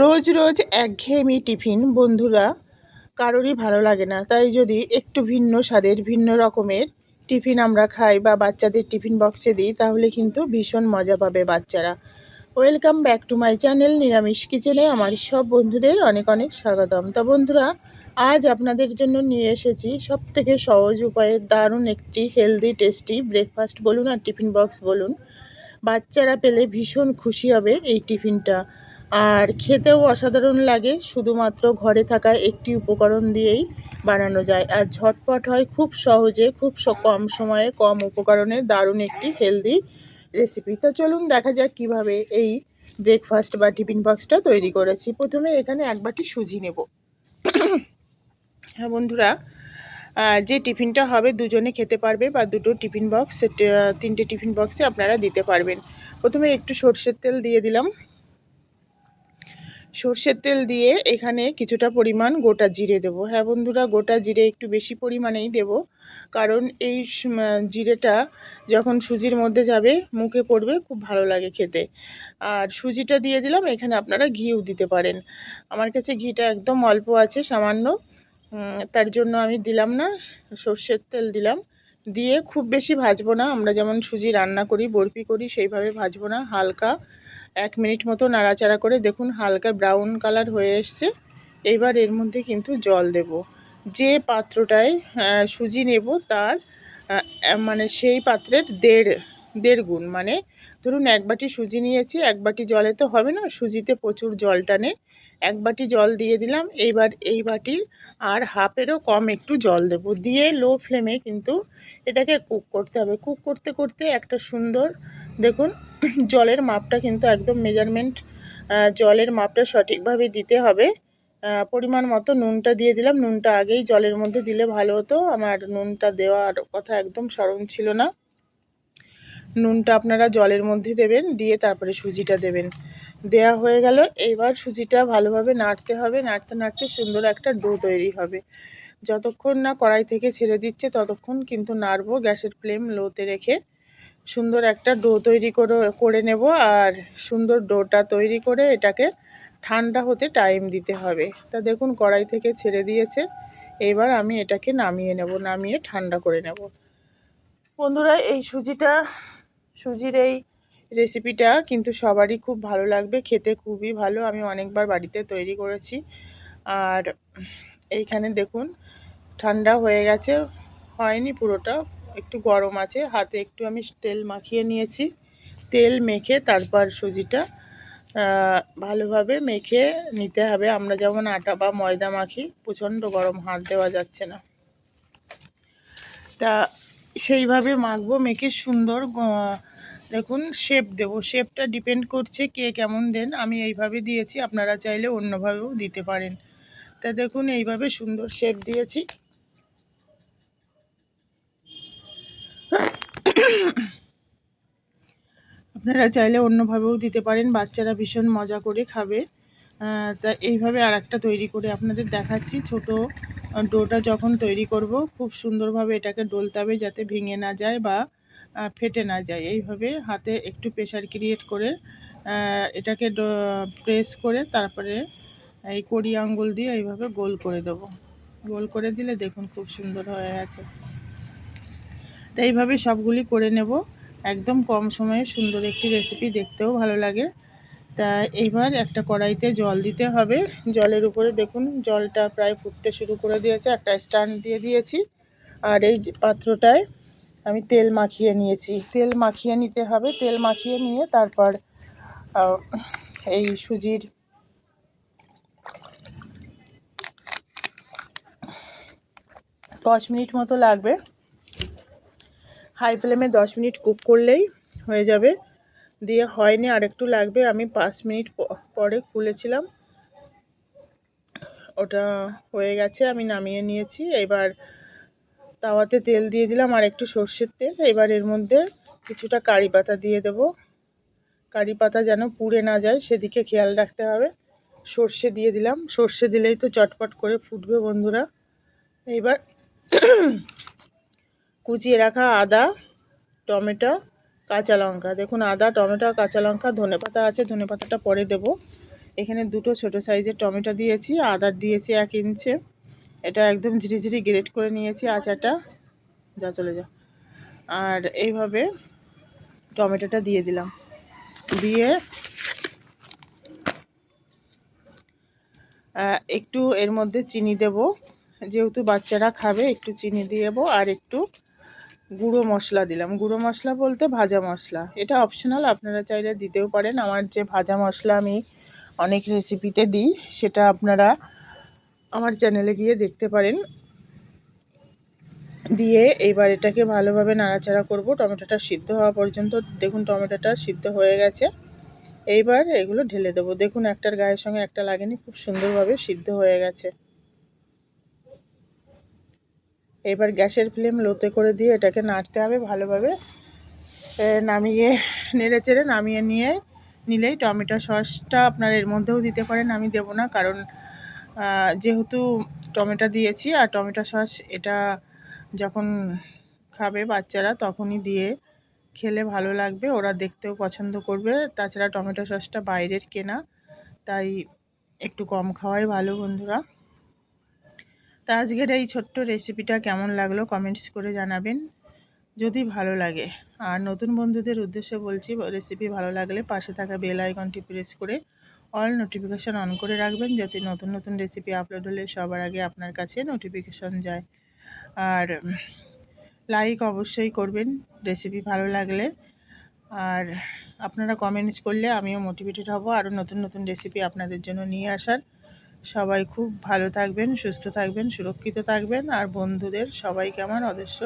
রোজ রোজ একঘেয়েমি টিফিন, বন্ধুরা, কারোরই ভালো লাগে না। তাই যদি একটু ভিন্ন স্বাদের, ভিন্ন রকমের টিফিন আমরা খাই বা বাচ্চাদের টিফিন বক্সে দিই, তাহলে কিন্তু ভীষণ মজা পাবে বাচ্চারা। Welcome back to my channel নিরামিষ কিচেনে। আমার সব বন্ধুদের অনেক অনেক স্বাগতম। তা বন্ধুরা, আজ আপনাদের জন্য নিয়ে এসেছি সব থেকে সহজ উপায়ে দারুণ একটি হেলদি টেস্টি ব্রেকফাস্ট বলুন আর টিফিন বক্স বলুন। বাচ্চারা পেলে ভীষণ খুশি হবে এই টিফিনটা। আর খেতেও অসাধারণ লাগে, শুধুমাত্র ঘরে থাকা একটি উপকরণ দিয়েই বানানো যায়। আর ঝটপট হয় খুব সহজে, খুব কম সময়ে, কম উপকরণে দারুণ একটি হেলদি রেসিপি তো চলুন দেখা যাক কীভাবে এই ব্রেকফাস্ট বা টিফিন বক্সটা তৈরি করেছি। প্রথমে এখানে এক বাটি সুজি নেব। হ্যাঁ বন্ধুরা যে টিফিনটা হবে দুজনে খেতে পারবে বা দুটো টিফিন বক্স তিনটে টিফিন বক্সে আপনারা দিতে পারবেন। প্রথমে একটু সর্ষের তেল দিয়ে দিলাম। সর্ষের তেল দিয়ে এখানে কিছুটা পরিমাণ গোটা জিরে দেবো। হ্যাঁ বন্ধুরা, গোটা জিরে একটু বেশি পরিমাণেই দেব। কারণ এই জিরেটা যখন সুজির মধ্যে যাবে, মুখে পড়বে, খুব ভালো লাগে খেতে। আর সুজিটা দিয়ে দিলাম, এখানে আপনারা ঘিও দিতে পারেন। আমার কাছে ঘিটা একদম অল্প আছে, সামান্য। তার জন্য আমি দিলাম না, সর্ষের তেল দিলাম। দিয়ে খুব বেশি ভাজবো না, আমরা যেমন সুজি রান্না করি, বরফি করি, সেইভাবে ভাজবো না, হালকা এক মিনিট মতো নাড়াচাড়া করে দেখুন হালকা ব্রাউন কালার হয়ে এসছে। এইবার এর মধ্যে কিন্তু জল দেব। যে পাত্রটায় সুজি নেব তার মানে সেই পাত্রের দেড় দেড় গুণ। মানে ধরুন এক বাটি সুজি নিয়েছি, এক বাটি জলে তো হবে না, সুজিতে প্রচুর জল টানে। এক বাটি জল দিয়ে দিলাম, এইবার এই বাটির আর হাফেরও কম একটু জল দেব। দিয়ে লো ফ্লেমে কিন্তু এটাকে কুক করতে হবে। কুক করতে করতে একটা সুন্দর, দেখুন জলের মাপটা কিন্তু একদম মেজারমেন্ট জলের মাপটা সঠিকভাবে দিতে হবে। পরিমাণ মতো নুনটা দিয়ে দিলাম। নুনটা আগেই জলের মধ্যে দিলে ভালো হতো। আমার নুনটা দেওয়ার কথা একদম স্মরণ ছিল না। নুনটা আপনারা জলের মধ্যে দেবেন, দিয়ে তারপরে সুজিটা দেবেন। দেয়া হয়ে গেল। এইবার সুজিটা ভালোভাবে নাড়তে হবে। নাড়তে নাড়তে সুন্দর একটা ডো তৈরি হবে। যতক্ষণ না কড়াই থেকে ছেড়ে দিচ্ছে, ততক্ষণ কিন্তু নাড়বো গ্যাসের ফ্লেম লোতে রেখে। সুন্দর একটা ডো তৈরি করে করে নেব আর সুন্দর ডোটা তৈরি করে এটাকে ঠান্ডা হতে টাইম দিতে হবে। তা দেখুন, কড়াই থেকে ছেড়ে দিয়েছে। এবার আমি এটাকে নামিয়ে নেব, নামিয়ে ঠান্ডা করে নেব। বন্ধুরা, এই সুজিটা, সুজির এই রেসিপিটা কিন্তু সবারই খুব ভালো লাগবে, খেতে খুবই ভালো। আমি অনেকবার বাড়িতে তৈরি করেছি। আর এইখানে দেখুন, ঠান্ডা হয়ে গেছে। হয়নি পুরোটা একটু গরম আছে, হাতে একটু আমি তেল মাখিয়ে নিয়েছি। তেল মেখে তারপর সুজিটা ভালোভাবে মেখে নিতে হবে। আমরা যেমন আটা বা ময়দা মাখি, প্রচণ্ড গরম হাত দেওয়া যাচ্ছে না। তা সেইভাবে মাখবো, মেখে সুন্দর দেখুন শেপ দেবো। শেপটা ডিপেন্ড করছে কে কেমন দেন, আমি এইভাবে দিয়েছি, আপনারা চাইলে অন্যভাবেও দিতে পারেন। তা দেখুন, এইভাবে সুন্দর শেপ দিয়েছি। আপনারা চাইলে অন্যভাবেও দিতে পারেন, বাচ্চারা ভীষণ মজা করে খাবে। তা এইভাবে আর একটা তৈরি করে আপনাদের দেখাচ্ছি। ছোট ডোটা যখন তৈরি করব, খুব সুন্দরভাবে এটাকে ডলতে হবে যাতে ভেঙে না যায় বা ফেটে না যায়। এইভাবে হাতে একটু প্রেশার ক্রিয়েট করে এটাকে প্রেস করে তারপরে এই কড়ি আঙ্গুল দিয়ে এইভাবে গোল করে দেবো। গোল করে দিলে দেখুন খুব সুন্দর হয়ে গেছে। তো এইভাবে সবগুলি করে নেব। একদম কম সময়ে সুন্দর একটি রেসিপি দেখতেও ভালো লাগে। তা এইবার একটা কড়াইতে জল দিতে হবে। জলের উপরে দেখুন, জলটা প্রায় ফুটতে শুরু করে দিয়েছে। একটা স্ট্যান্ড দিয়ে দিয়েছি। আর এই পাত্রটায় আমি তেল মাখিয়ে নিয়েছি। তেল মাখিয়ে নিতে হবে। তেল মাখিয়ে নিয়ে তারপর এই সুজির দশ মিনিট মতো লাগবে। হাই ফ্লেমে দশ মিনিট কুক করলেই হয়ে যাবে। দিয়ে হয়নি আর একটু লাগবে। আমি পাঁচ মিনিট পরে খুলেছিলাম। ওটা হয়ে গেছে, আমি নামিয়ে নিয়েছি। এবার তাওয়াতে তেল দিয়ে দিলাম আর একটু সর্ষের তেল। এবার এর মধ্যে কিছুটা কারি পাতা দিয়ে দেবো। কারি পাতা যেন পুড়ে না যায়, সেদিকে খেয়াল রাখতে হবে। সর্ষে দিয়ে দিলাম। সর্ষে দিলেই তো চটপট করে ফুটবে বন্ধুরা। এইবার কুচিয়ে রাখা আদা, টমেটো, কাঁচা লঙ্কা। দেখুন, আদা, টমেটো, কাঁচা লঙ্কা, ধনে পাতা আছে, ধনে পাতাটা পরে দেব। এখানে দুটো ছোট সাইজের টমেটো দিয়েছি আদার দিয়েছি এক ইঞ্চে। এটা একদম ঝিরিঝিরি গ্রেট করে নিয়েছি আচাটা যা চলে যা। আর এইভাবে টমেটোটা দিয়ে দিলাম। দিয়ে একটু এর মধ্যে চিনি দেব। যেহেতু বাচ্চারা খাবে, একটু চিনি দিয়ে দেবো আর একটু গুঁড়ো মশলা দিলাম। গুঁড়ো মশলা বলতে ভাজা মশলা। এটা অপশনাল আপনারা চাইলে দিতেও পারেন। আমার যে ভাজা মশলা আমি অনেক রেসিপিতে দিই, সেটা আপনারা আমার চ্যানেলে গিয়ে দেখতে পারেন। দিয়ে এইবার এটাকে ভালোভাবে নাড়াচাড়া করব। টমেটোটা সিদ্ধ হওয়া পর্যন্ত, দেখুন টমেটোটা সিদ্ধ হয়ে গেছে। এইবার এগুলো ঢেলে দেবো। দেখুন একটার গায়ের সঙ্গে একটা লাগেনি, খুব সুন্দরভাবে সিদ্ধ হয়ে গেছে। এবার গ্যাসের ফ্লেম লোতে করে দিয়ে এটাকে নাড়তে হবে ভালোভাবে। নামিয়ে, নেড়ে চেড়ে নামিয়ে নিয়ে নিলেই টমেটো সসটা আপনার এর মধ্যেও দিতে পারেন, আমি দেবো না। কারণ যেহেতু টমেটো দিয়েছি আর টমেটো সস এটা যখন খাবে বাচ্চারা তখনই দিয়ে খেলে ভালো লাগবে, ওরা দেখতেও পছন্দ করবে। তাছাড়া টমেটো সসটা বাইরের কেনা, তাই একটু কম খাওয়াই ভালো বন্ধুরা। তা আজকের এই ছোট্ট রেসিপিটা কেমন লাগল কমেন্টস করে জানাবেন। যদি ভালো লাগে। আর নতুন বন্ধুদের উদ্দেশ্যে বলছি রেসিপি ভালো লাগলে পাশে থাকা বেল আইকনটি প্রেস করে অল নোটিফিকেশান অন করে রাখবেন, যাতে নতুন নতুন রেসিপি আপলোড হলে সবার আগে আপনার কাছে নোটিফিকেশান যায়। আর লাইক অবশ্যই করবেন রেসিপি ভালো লাগলে। আর আপনারা কমেন্টস করলে আমিও মোটিভেটেড হব আরও নতুন নতুন রেসিপি আপনাদের জন্য নিয়ে আসার। সবাই খুব ভালো থাকবেন সুস্থ থাকবেন সুরক্ষিত থাকবেন আর বন্ধুদের সবাইকে আমার অদৃশ্য